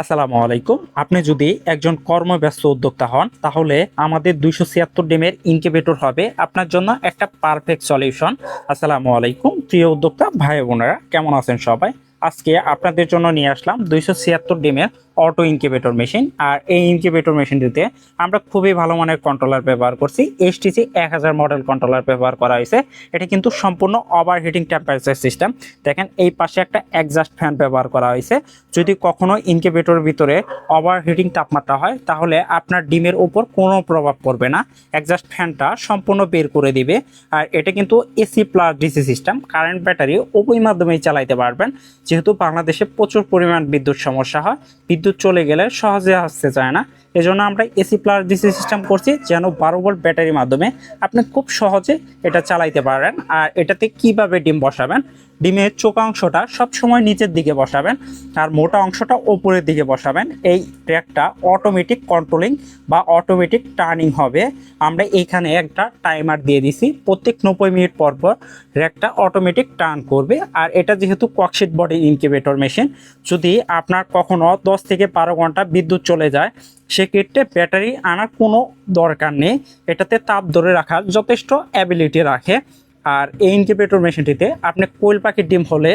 আসসালামু আলাইকুম। আপনি যদি একজন কর্মব্যস্ত উদ্যোক্তা হন, তাহলে আমাদের দুইশো ছিয়াত্তর ডিমের ইনকিউবেটর হবে আপনার জন্য একটা পারফেক্ট সলিউশন আসসালামু আলাইকুম, প্রিয় উদ্যোক্তা, ভাই বোনেরা, কেমন আছেন সবাই? আজকে আপনাদের জন্য নিয়ে আসলাম দুইশো ছিয়াত্তর ডিমের অটো ইনকিউবেটর মেশিন আর এই ইনকিউবেটর মেশিনটিতে আমরা খুবই ভালো মানের কন্ট্রোলার ব্যবহার করছি। এইচটিসি এক হাজার মডেল কন্ট্রোলার ব্যবহার করা হয়েছে। এটা কিন্তু সম্পূর্ণ ওভার হিটিং টেম্পারেচার সিস্টেম দেখেন, এই পাশে একটা এক্সাস্ট ফ্যান ব্যবহার করা হয়েছে। যদি কখনো ইনকিউবেটরের ভিতরে ওভার হিটিং তাপমাত্রা হয়, তাহলে আপনার ডিমের উপর কোনো প্রভাব পড়বে না। এক্সাস্ট ফ্যানটা সম্পূর্ণ বের করে দিবে। আর এটা কিন্তু AC plus DC system current battery উভয় মাধ্যমেই চালাইতে পারবেন। যেহেতু বাংলাদেশে প্রচুর পরিমাণ বিদ্যুৎ সমস্যা হয়। বিদ্যুৎ চলে গেলে সহজে আসতে চায় না। এজন্য আমরা এসি প্লাস ডিসি সিস্টেম করছি যেন বারো ভোল্ট ব্যাটারির মাধ্যমে আপনি খুব সহজে এটা চালাইতে পারেন। আর এটাতে কীভাবে ডিম বসাবেন? ডিমের চোকা অংশটা সবসময় নিচের দিকে বসাবেন আর মোটা অংশটা ওপরের দিকে বসাবেন। এই ট্র্যাকটা অটোমেটিক কন্ট্রোলিং বা অটোমেটিক টার্নিং হবে। আমরা এইখানে একটা টাইমার দিয়ে দিছি। প্রত্যেক নব্বই মিনিট পর পর র্যাকটা অটোমেটিক টার্ন করবে। আর এটা যেহেতু ককশিট বডি ইনকিউবেটর মেশিন যদি আপনার কখনো দশ থেকে বারো ঘণ্টা বিদ্যুৎ চলে যায়, সেক্ষেত্রে ব্যাটারি আনার কোনো দরকার নেই। এটাতে তাপ ধরে রাখার যথেষ্ট অ্যাবিলিটি রাখে। আর এই ইনকিউবেটর মেশিনটিতে আপনি কোয়েল পাখির ডিম হলে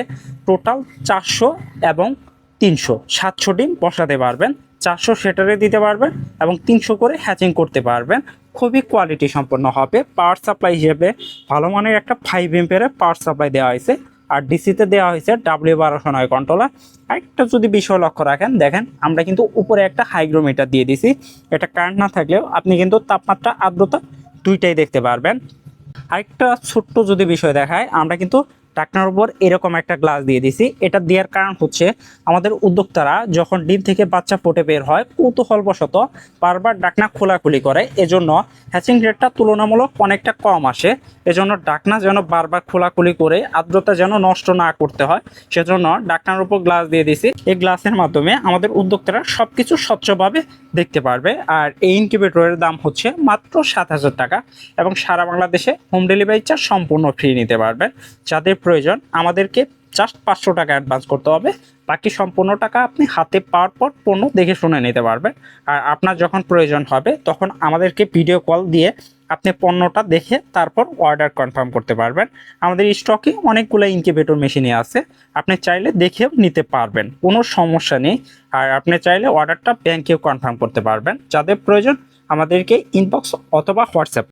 টোটাল চারশো এবং তিনশো, সাতশো ডিম বসাতে পারবেন, চারশো সেটারে দিতে পারবেন এবং তিনশো করে হ্যাচিং করতে পারবেন। খুবই কোয়ালিটি সম্পন্ন হবে। পাওয়ার সাপ্লাই হিসেবে ভালো মানের একটা ফাইভ এম্পেয়ারের পাওয়ার সাপ্লাই দেওয়া হয়েছে। আর ডিসিতে দেওয়া হয়েছে ডাব্লিউ বারোশো নয় কন্ট্রোলার একটা যদি বিষয় লক্ষ্য রাখেন, দেখেন আমরা কিন্তু উপরে একটা হাইগ্রোমিটার দিয়ে দিছি এটা কারেন্ট না থাকলেও আপনি কিন্তু তাপমাত্রা, আর্দ্রতা দুইটাই দেখতে পারবেন। আরেকটা ছোট্ট যদি বিষয় দেখায়, আমরা কিন্তু টাকনার উপর এরকম একটা গ্লাস দিয়ে দিছি। এটা দেওয়ার কারণ হচ্ছে আমাদের উদ্যোক্তারা যখন ডিম থেকে বাচ্চা ফুটে বের হয় কৌতূহলবশত বারবার ডাকনা খোলাখুলি করে। এজন্য হ্যাচিং রেটটা তুলনামূলক অনেকটা কম আসে। এজন্য ডাকনা যেন বারবার খোলাখুলি করে আর্দ্রতা যেন নষ্ট না করতে হয়, সেজন্য ডাকনার উপর গ্লাস দিয়ে দিছি। এই গ্লাসের মাধ্যমে আমাদের উদ্যোক্তারা সব কিছু স্বচ্ছভাবে দেখতে পারবে। আর এই ইনকিউবেটরের দাম হচ্ছে মাত্র সাত হাজার টাকা এবং সারা বাংলাদেশে হোম ডেলিভারি চার্জ সম্পূর্ণ ফ্রি নিতে পারবেন। যাদের প্রয়োজন, আমাদেরকে জাস্ট পাঁচশো টাকা অ্যাডভান্স করতে হবে। বাকি সম্পূর্ণ টাকা আপনি হাতে পাওয়ার পর পণ্য দেখে শুনে নিতে পারবেন। আর আপনার যখন প্রয়োজন হবে, তখন আমাদেরকে ভিডিও কল দিয়ে আপনি পণ্যটা দেখে তারপর অর্ডার কনফার্ম করতে পারবেন। আমাদের স্টকে অনেকগুলো ইনকিউবেটর মেশিনে আছে। আপনি চাইলে দেখেও নিতে পারবেন, কোনো সমস্যা নেই। আর আপনি চাইলে অর্ডারটা ব্যাংকেও কনফার্ম করতে পারবেন। যাদের প্রয়োজন, আমাদেরকে ইনবক্স অথবা হোয়াটসঅ্যাপ